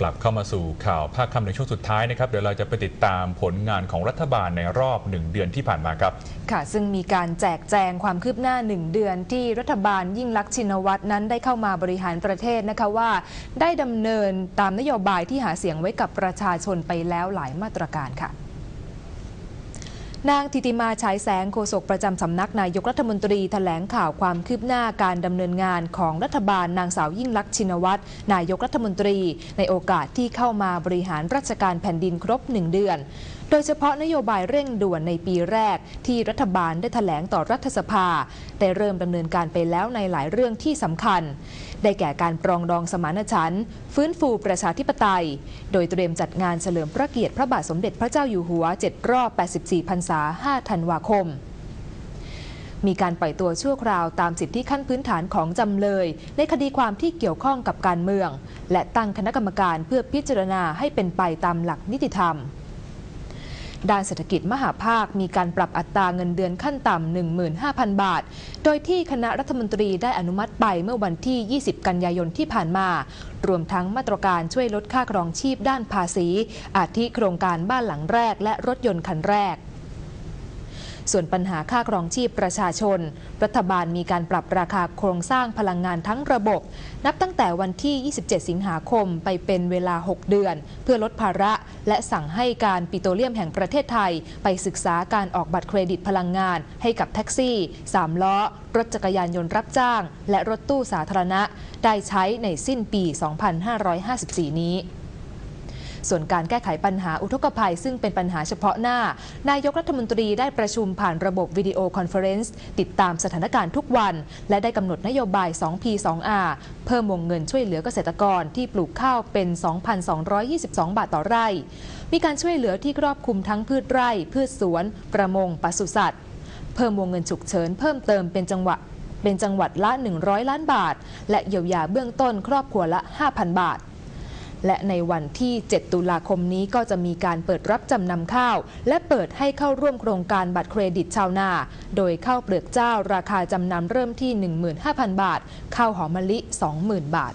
กลับเข้ามาสู่ข่าวภาคค่ำในช่วงสุดท้ายนะครับ เดี๋ยวเราจะไปติดตามผลงานของรัฐบาลในรอบหนึ่งเดือนที่ผ่านมาครับ ค่ะ ซึ่งมีการแจกแจงความคืบหน้า 1 เดือนที่รัฐบาลยิ่งลักษณ์ชินวัตรนั้นได้เข้ามาบริหารประเทศนะคะว่า ได้ดำเนินตามนโยบายที่หาเสียงไว้กับประชาชนไปแล้วหลายมาตรการค่ะ นางทิติมาฉายแสงโฆษกประจำสำนักนายกรัฐมนตรีแถลงข่าวความคืบหน้าการดำเนินงานของรัฐบาลนางสาวยิ่งลักษณ์ชินวัตรนายกรัฐมนตรี ในโอกาสที่เข้ามาบริหารราชการแผ่นดินครบหนึ่งเดือน โดยเฉพาะนโยบายเร่งด่วนในปีแรก ที่รัฐบาลได้แถลงต่อรัฐสภา ได้เริ่มดำเนินการไปแล้วในหลายเรื่องที่สำคัญ ได้แก่การปรองดองสมานฉันท์ฟื้นฟูประชาธิปไตย โดยเตรียมจัดงานเฉลิมพระเกียรติพระบาทสมเด็จพระเจ้าอยู่หัว 7 รอบ 84พรรษา5 ธันวาคม มีการปล่อยตัวชั่วคราวตามสิทธิขั้นพื้นฐานของจำเลย ในคดีความที่เกี่ยวข้องกับการเมือง และตั้งคณะกรรมการเพื่อพิจารณาให้เป็นไปตามหลักนิติธรรมด้านเศรษฐกิจมหาภาคมีการปรับอัตราเงินเดือนขั้นต่ำ 15,000 บาท โดยที่คณะรัฐมนตรีได้อนุมัติไปเมื่อวันที่ 20 กันยายนที่ผ่านมา รวมทั้งมาตรการช่วยลดค่าครองชีพด้านภาษี อาทิโครงการบ้านหลังแรกและรถยนต์คันแรก ส่วนปัญหาค่าครองชีพประชาชน รัฐบาลมีการปรับราคาโครงสร้างพลังงานทั้งระบบ นับตั้งแต่วันที่ 27 สิงหาคมไปเป็นเวลา 6 เดือน เพื่อลดภาระ และสั่งให้การปิโตรเลียมแห่งประเทศไทย ไปศึกษาการออกบัตรเครดิตพลังงาน ให้กับแท็กซี่3ล้อ รถจักรยานยนต์รับจ้าง และรถตู้สาธารณะ ได้ใช้ในสิ้นปี 2554 นี้ ส่วนการแก้ไขปัญหาอุทกภัย ซึ่งเป็นปัญหาเฉพาะหน้า นายกรัฐมนตรีได้ประชุมผ่านระบบวิดีโอคอนเฟอเรนซ์ติดตามสถานการณ์ทุกวัน และได้กำหนดนโยบาย 2P 2R เพิ่มวงเงินช่วยเหลือเกษตรกรที่ปลูกข้าวเป็น 2,222 บาทต่อไร่ มีการช่วยเหลือที่ครอบคลุมทั้งพืชไร่ พืชสวน ประมงปศุสัตว์ เพิ่มวงเงินฉุกเฉินเพิ่มเติมเป็นจังหวะเป็นจังหวัดละ 100 ล้านบาท และเยียวยาเบื้องต้นครอบครัวละ 5,000 บาท และในวันที่ 7 ตุลาคมนี้ก็จะมีการเปิดรับจำนำข้าว และเปิดให้เข้าร่วมโครงการบัตรเครดิตชาวนา โดยข้าวเปลือกเจ้าราคาจำนำเริ่มที่ 15,000 บาท ข้าวหอมมะลิ 20,000 บาท